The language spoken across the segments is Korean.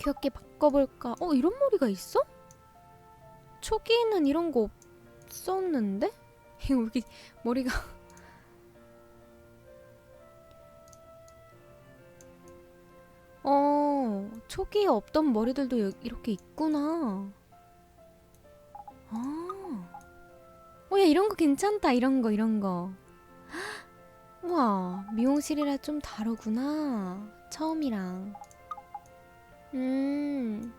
귀엽게 바꿔볼까? 어, 이런 머리가 있어? 초기에는 이런 거 없었는데? 이렇게 머리가. 어, 초기에 없던 머리들도 여- 이렇게 있구나. 아. 어, 야, 이런 거 괜찮다. 이런 거, 이런 거. 우와, 미용실이라 좀 다르구나. 처음이랑. 음.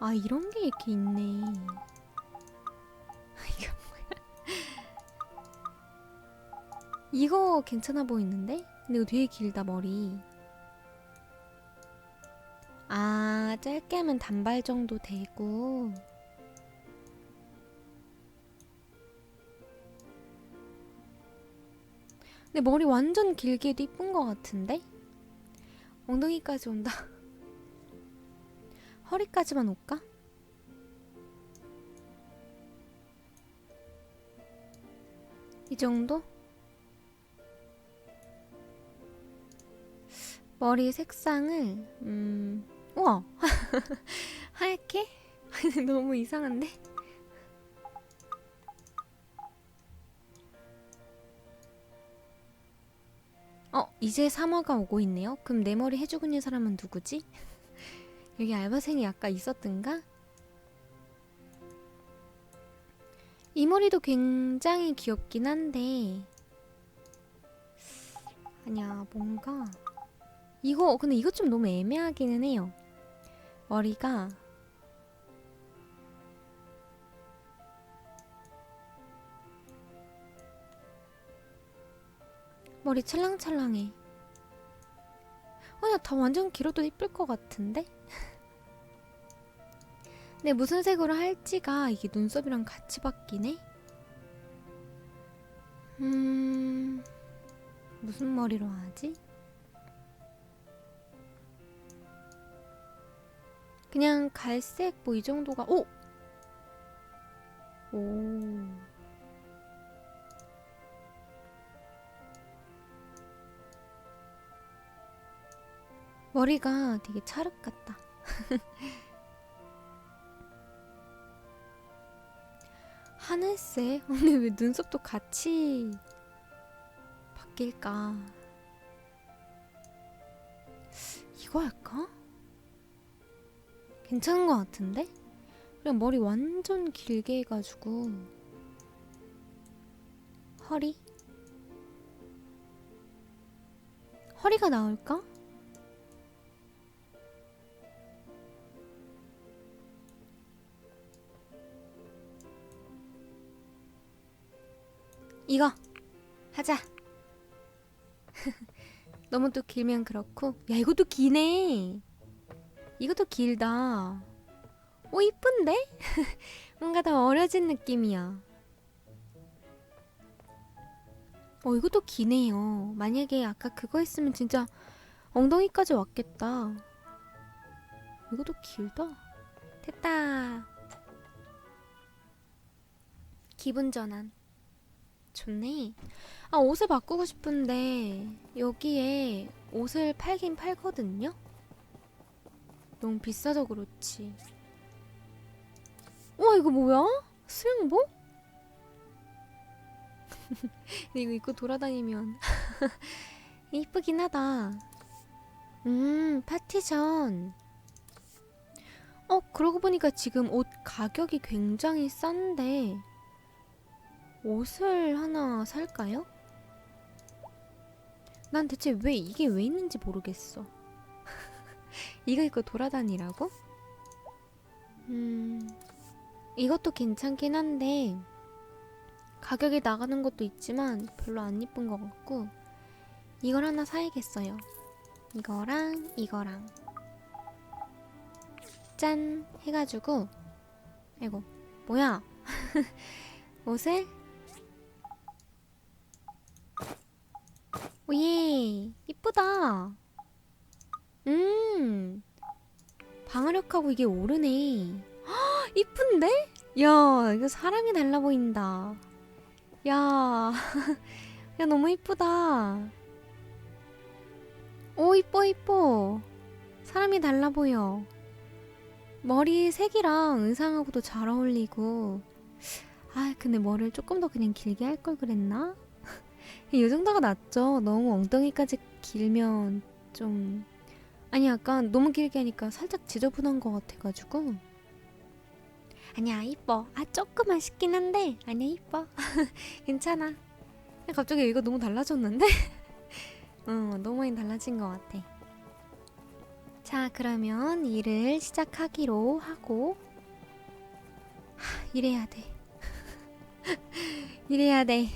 아, 이런 게 이렇게 있네. 이거 뭐야? 이거 괜찮아 보이는데? 근데 이거 되게 길다, 머리. 아, 짧게 하면 단발 정도 되고. 근데 머리 완전 길게 해도 이쁜 것 같은데? 엉덩이까지 온다. 허리까지만 올까? 이 정도? 머리 색상을 음 우와 하얗게? 너무 이상한데? 어 이제 3화가 오고 있네요 그럼 내 머리 해주고 있는 사람은 누구지? 여기 알바생이 아까 있었던가? 이 머리도 굉장히 귀엽긴 한데. 아니야 뭔가. 이거 근데 이거 좀 너무 애매하기는 해요. 머리가. 머리 찰랑찰랑해. 아니야 다 완전 길어도 이쁠 것 같은데? 근데 무슨 색으로 할지가 이게 눈썹이랑 같이 바뀌네? 음... 무슨 머리로 하지? 그냥 갈색 뭐 이 정도가 오! 오... 머리가 되게 찰흙 같다. 하늘색? 근데 왜 눈썹도 같이 바뀔까? 이거 할까? 괜찮은 것 같은데? 그냥 머리 완전 길게 해가지고 허리? 허리가 나올까? 이거 하자. 너무 또 길면 그렇고. 야 이것도 기네. 이것도 길다. 오 이쁜데? 뭔가 더 어려진 느낌이야. 어 이것도 기네요. 만약에 아까 그거 했으면 진짜 엉덩이까지 왔겠다. 이것도 길다. 됐다. 기분 전환. 좋네. 아, 옷을 바꾸고 싶은데, 여기에 옷을 팔긴 팔거든요? 너무 비싸서 그렇지. 우와, 이거 뭐야? 수영복? 이거 입고 돌아다니면 이쁘긴 하다. 음, 파티션. 어, 그러고 보니까 지금 옷 가격이 굉장히 싼데, 옷을 하나 살까요? 난 대체 왜 이게 왜 있는지 모르겠어. 이거 입고 돌아다니라고? 음, 이것도 괜찮긴 한데 가격이 나가는 것도 있지만 별로 안 이쁜 것 같고 이걸 하나 사야겠어요. 이거랑 이거랑 짠 해가지고 아이고 뭐야 옷을 오예 이쁘다 음 방어력하고 이게 오르네 헉, 이쁜데? 야 이거 사람이 달라 보인다 야, 야 너무 이쁘다 오 이뻐 이뻐 사람이 달라 보여. 머리 색이랑 의상하고도 잘 어울리고. 아, 근데 머리를 조금 더 그냥 길게 할 걸 그랬나? 이 정도가 낫죠. 너무 엉덩이까지 길면 좀 아니 약간 너무 길게 하니까 살짝 지저분한 것 같아가지고. 아니야 이뻐. 아 조금 아쉽긴 한데. 아니야 이뻐. 괜찮아. 갑자기 이거 너무 달라졌는데? 응 너무 많이 달라진 것 같아. 자 그러면 일을 시작하기로 하고. 하, 이래야 돼. 이래야 돼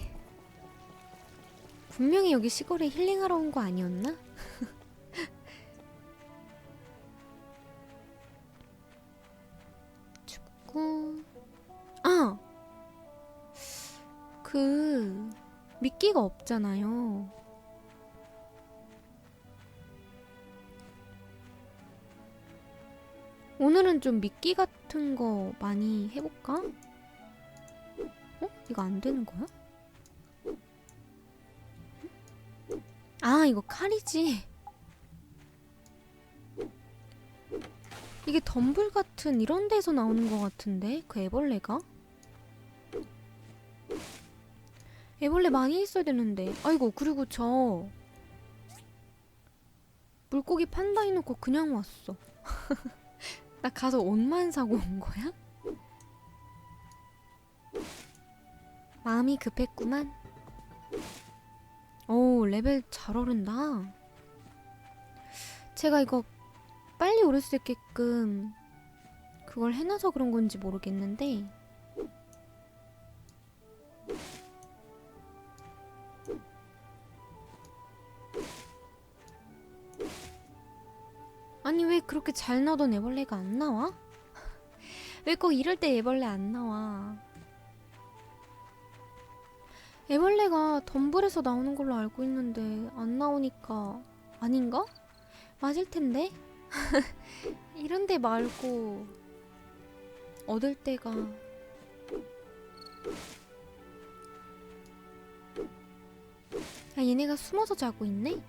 분명히 여기 시골에 힐링하러 온 거 아니었나? 춥고 아! 그 미끼가 없잖아요. 오늘은 좀 미끼 같은 거 많이 해볼까? 어? 이거 안 되는 거야? 아, 이거 칼이지. 이게 덤불 같은 이런 데서 나오는 것 같은데? 그 애벌레가? 애벌레 많이 있어야 되는데. 아이고, 그리고 저 물고기 판다 해놓고 그냥 왔어. 나 가서 옷만 사고 온 거야? 마음이 급했구만. 오, 레벨 잘 오른다. 제가 이거 빨리 오를 수 있게끔 그걸 해놔서 그런 건지 모르겠는데 아니 왜 그렇게 잘 나오던 애벌레가 안 나와? 왜 꼭 이럴 때 애벌레 안 나와? 애벌레가 덤불에서 나오는 걸로 알고 있는데 안 나오니까 아닌가? 맞을 텐데? 이런 데 말고 얻을 때가 야 얘네가 숨어서 자고 있네?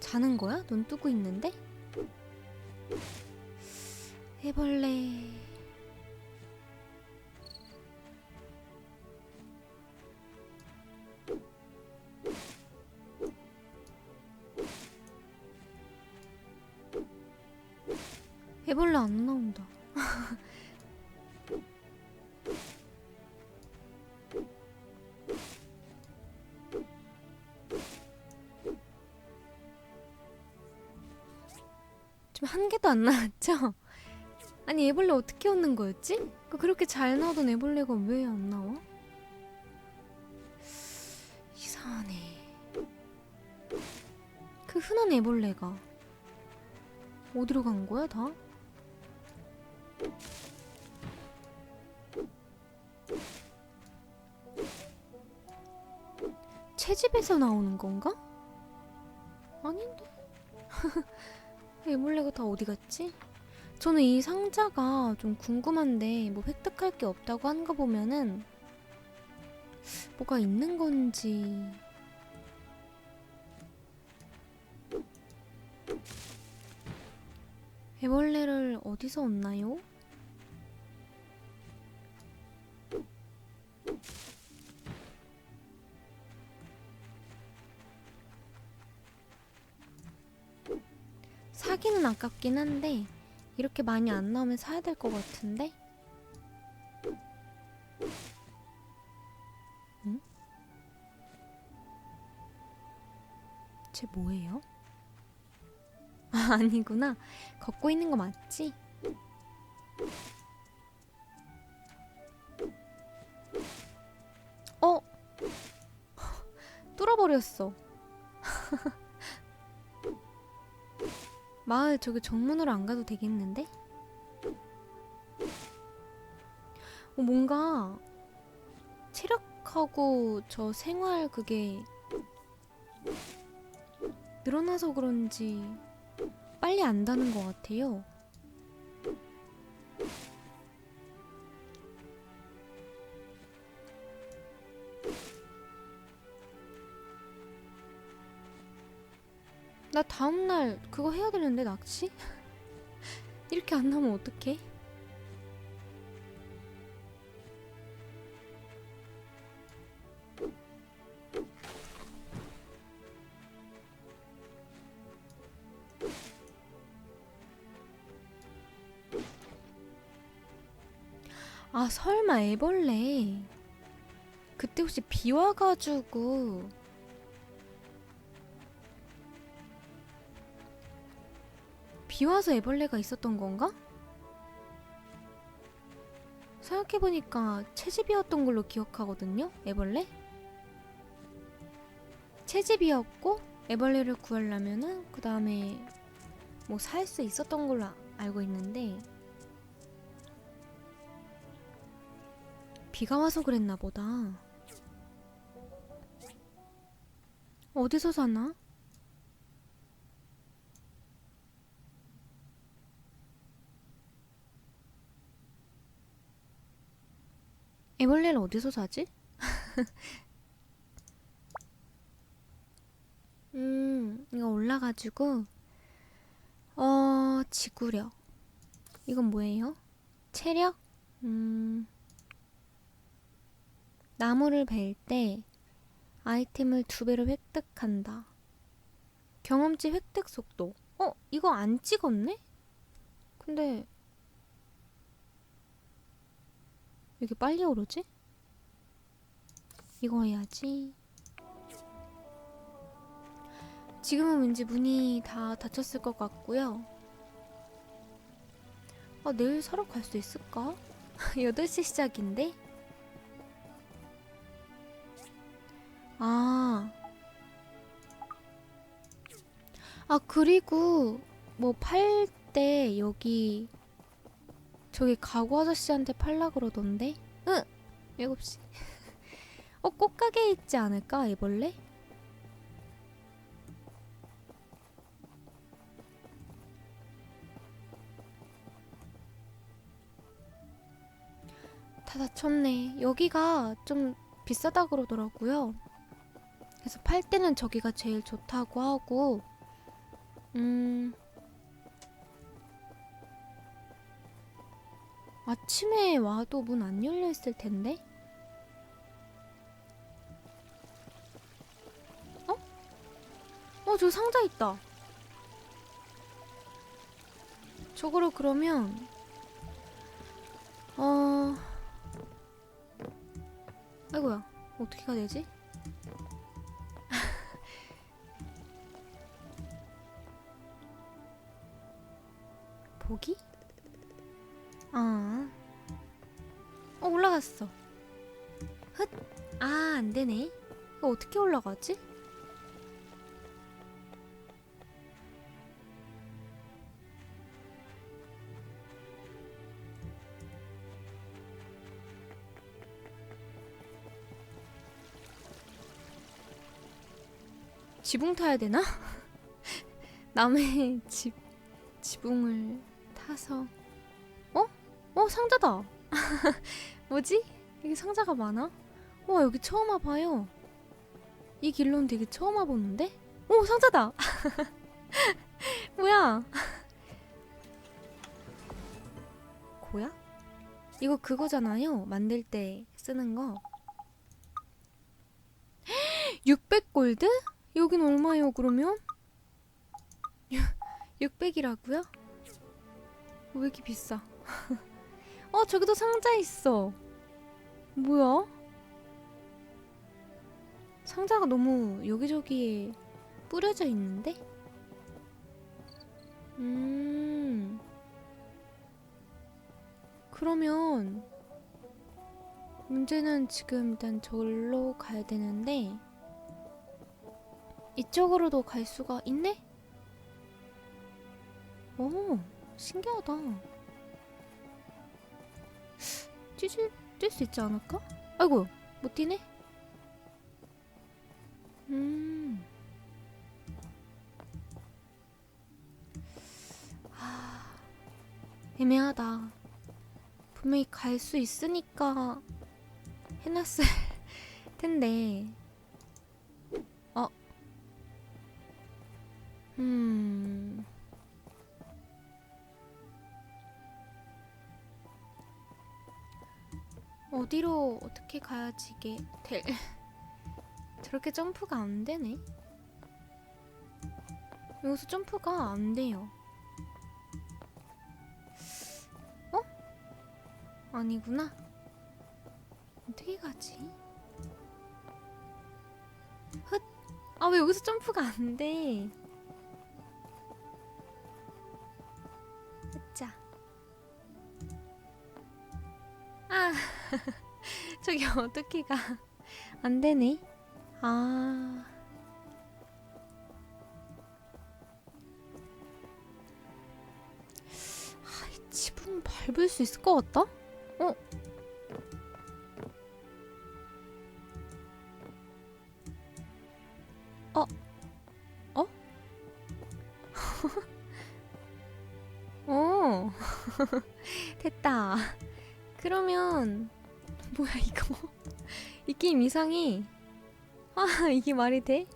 자는 거야? 눈 뜨고 있는데? 애벌레 한 개도 안 나왔죠? 아니 애벌레 어떻게 얻는 거였지? 그 그렇게 잘 나오던 애벌레가 왜 안 나와? 이상하네. 그 흔한 애벌레가 어디로 간 거야 다? 채집에서 나오는 건가? 애벌레가 다 어디 갔지? 저는 이 상자가 좀 궁금한데 뭐 획득할 게 없다고 하는 거 보면은 뭐가 있는 건지 애벌레를 어디서 얻나요? 아깝긴 한데 이렇게 많이 안 나오면 사야 될 것 같은데? 응? 쟤 뭐예요? 아, 아니구나. 걷고 있는 거 맞지? 어? 뚫어버렸어. 마을 저기 정문으로 안 가도 되겠는데? 어, 뭔가 체력하고 저 생활 그게 늘어나서 그런지 빨리 안다는 것 같아요. 다음날 그거 해야 되는데 낚시? 이렇게 안 나오면 어떡해? 아 설마 애벌레 그때 혹시 비 와가지고 비 와서 애벌레가 있었던 건가? 생각해보니까 채집이었던 걸로 기억하거든요 애벌레? 채집이었고 애벌레를 구하려면은 그 다음에 뭐 살 수 있었던 걸로 아- 알고 있는데 비가 와서 그랬나 보다. 어디서 사나? 애벌레를 어디서 사지? 음, 이거 올라가지고 어, 지구력. 이건 뭐예요? 체력? 음. 나무를 벨 때 아이템을 두 배로 획득한다. 경험치 획득 속도. 어, 이거 안 찍었네? 근데 왜 이렇게 빨리 오르지? 이거 해야지. 지금은 왠지 문이 다 닫혔을 것 같고요. 아, 내일 사러 갈 수 있을까? 8시 시작인데? 아. 아, 그리고 뭐 팔 때 여기 저기 가구 아저씨한테 팔라 그러던데? 응! 7시. 어, 꽃가게 있지 않을까, 애벌레? 다 닫혔네. 여기가 좀 비싸다 그러더라고요. 그래서 팔 때는 저기가 제일 좋다고 하고, 음, 아침에 와도 문 안 열려 있을 텐데? 어? 어, 저 상자 있다. 저거로 그러면, 어, 아이고야, 어떻게 가야 되지? 되네. 이거 어떻게 올라가지? 지붕 타야 되나? 남의 집 지붕을 타서 어? 어 상자다 뭐지? 여기 상자가 많아? 와 여기 처음 와봐요 이 길로는 되게 처음 와보는데? 오 상자다 뭐야 고야? 이거 그거잖아요 만들 때 쓰는 거 600골드? 여긴 얼마예요 그러면? 600이라고요? 왜 이렇게 비싸? 어, 저기도 상자 있어. 뭐야? 상자가 너무 여기저기에 뿌려져 있는데? 음. 그러면 문제는 지금 일단 절로 가야 되는데 이쪽으로도 갈 수가 있네? 오, 신기하다. 뛰지, 뛸수 있지 않을까? 아이고, 못 뛰네? 음. 하, 애매하다. 분명히 갈 수 있으니까 해놨을 텐데. 어. 음. 어디로 어떻게 가야지 이게 될 저렇게 점프가 안 되네. 여기서 점프가 안 돼요. 어? 아니구나. 어떻게 가지? 헛. 아, 왜 여기서 점프가 안 돼? 자. 아. 저기 어떻게 가? 안 되네. 아. 아, 이 지붕 밟을 수 있을 것 같다? 어? 어? 어? 어. 됐다. 그러면 뭐야 이거? 이 게임 이상해. 아 이게 말이 돼?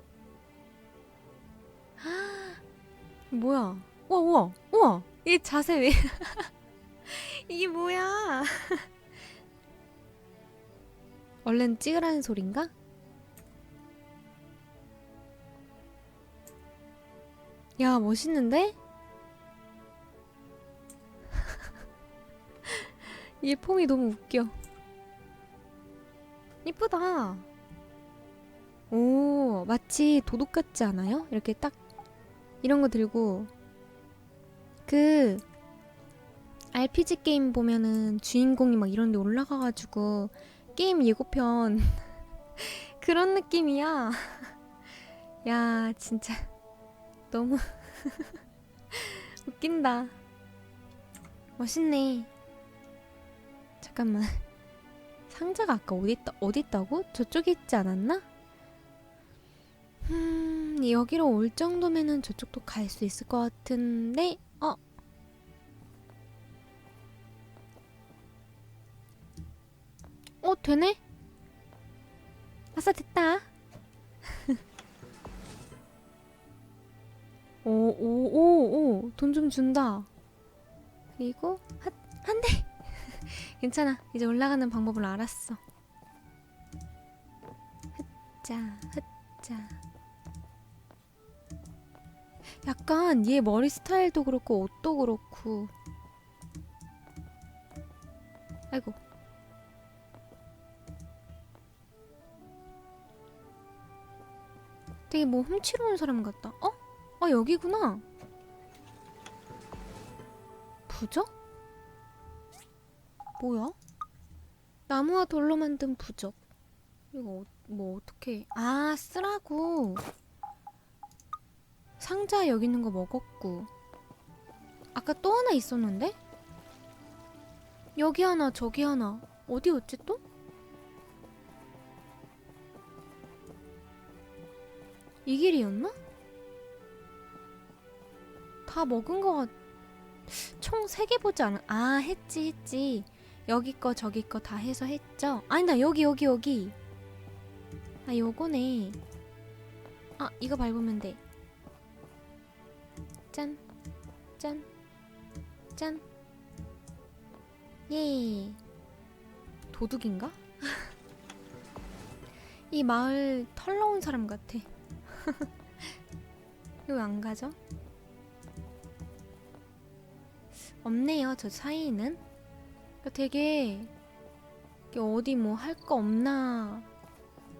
아, 뭐야? 우와 우와 우와 이 자세 왜? 이게 뭐야? 얼른 찍으라는 소린가? 야 멋있는데? 얘 폼이 너무 웃겨. 이쁘다. 오, 마치 도둑 같지 않아요? 이렇게 딱 이런 거 들고 그 RPG 게임 보면은 주인공이 막 이런 데 올라가가지고 게임 예고편 그런 느낌이야. 야, 진짜 너무 웃긴다. 멋있네. 잠깐만. 상자가 아까 어디 있다 어디 있다고? 저쪽에 있지 않았나? 음, 여기로 올 정도면은 저쪽도 갈 수 있을 것 같은데. 어. 어, 되네? 아싸, 됐다. 오, 오, 오, 오, 돈 좀 준다. 그리고, 한, 한 대! 괜찮아. 이제 올라가는 방법을 알았어. 흑자, 흑자. 약간 얘 머리 스타일도 그렇고 옷도 그렇고. 아이고. 되게 뭐 훔치러 온 사람 같다. 어? 어 여기구나. 부적? 뭐야? 나무와 돌로 만든 부적. 이거 어- 뭐 어떻게? 아 쓰라고. 상자 여기 있는 거 먹었고. 아까 또 하나 있었는데? 여기 하나 저기 하나 어디였지 또? 이 길이었나? 다 먹은 거 같... 총 3개 보지 않아? 아 했지 했지 여기 거 저기 거 다 해서 했죠? 아니다 여기 여기 여기 아 요거네 아 이거 밟으면 돼 짠, 짠, 짠. 예. 도둑인가? 이 마을 털러 온 사람 같아. 이거 왜안 가죠? 없네요, 저 사이는. 그러니까 되게 어디 뭐 할 거 없나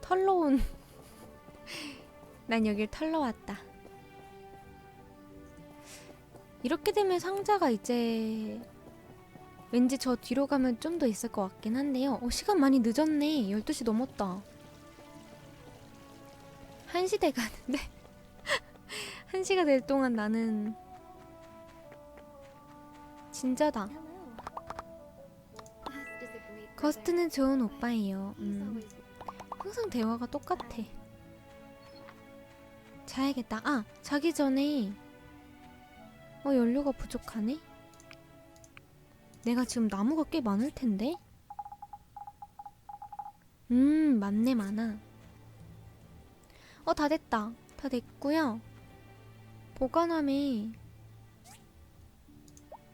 털러 온. 난 여길 털러 왔다. 이렇게 되면 상자가 이제 왠지 저 뒤로 가면 좀 더 있을 것 같긴 한데요. 어, 시간 많이 늦었네. 12시 넘었다. 1시 돼 가는데. 1시가 될 동안 나는 진짜다. 거스트는 좋은 오빠예요. 음, 항상 대화가 똑같아. 자야겠다. 아, 자기 전에 어, 연료가 부족하네? 내가 지금 나무가 꽤 많을 텐데? 음, 많네, 많아. 어, 다 됐다. 다 됐고요. 보관함에